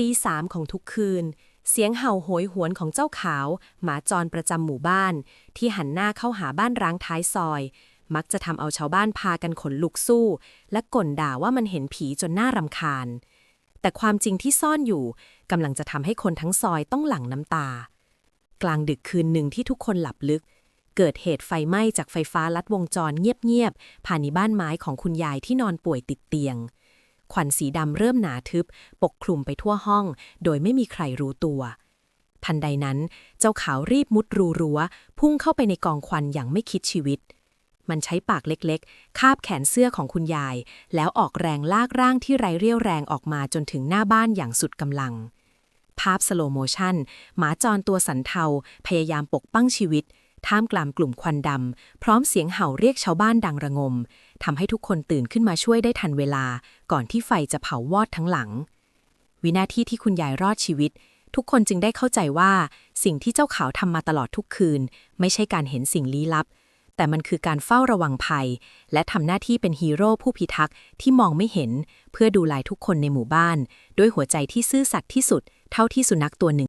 ตีสามของทุกคืน เสียงเห่าโหยหวนของเจ้าขาว หมาจรประจำหมู่บ้าน ที่หันหน้าเข้าหาบ้านร้างท้ายซอย มักจะทำเอาชาวบ้านพากันขนลุกสู้ และก่นด่าว่ามันเห็นผีจนน่ารำคาญ แต่ความจริงที่ซ่อนอยู่กำลังจะทำให้คนทั้งซอยต้องหลั่งน้ำตา กลางดึกคืนหนึ่งที่ทุกคนหลับลึกเกิดเหตุไฟไหม้จากไฟฟ้าลัดวงจรเงียบๆผ่านในบ้านไม้ของคุณยายที่นอนป่วยติดเตียง ควันสีดำเริ่มหนาทึบ ปกคลุมไปทั่วห้อง โดยไม่มีใครรู้ตัว ทันใดนั้น เจ้าขาวรีบมุดรูรั้ว พุ่งเข้าไปในกองควันอย่างไม่คิดชีวิต มันใช้ปากเล็กๆ คาบแขนเสื้อของคุณยาย แล้วออกแรงลากร่างที่ไร้เรี่ยวแรงออกมาจนถึงหน้าบ้านอย่างสุดกำลัง ภาพสโลโมชันหมาจรตัวสันเทาพยายามปกป้องชีวิต ท่ามกลางกลุ่มควันดำ พร้อมเสียงเห่าเรียกชาวบ้านดังระงมทำให้ทุกคนตื่นขึ้นมาช่วยได้ทันเวลา ก่อนที่ไฟจะเผาวอดทั้งหลัง วินาทีที่คุณยายรอดชีวิต ทุกคนจึงได้เข้าใจว่า สิ่งที่เจ้าขาวทำมาตลอดทุกคืน ไม่ใช่การเห็นสิ่งลี้ลับ แต่มันคือการเฝ้าระวังภัย และทำหน้าที่เป็นฮีโร่ผู้พิทักษ์ที่มองไม่เห็น เพื่อดูแลทุกคนในหมู่บ้าน ด้วยหัวใจที่ซื่อสัตย์ที่สุด เท่าที่สุนัขตัวหนึ่ง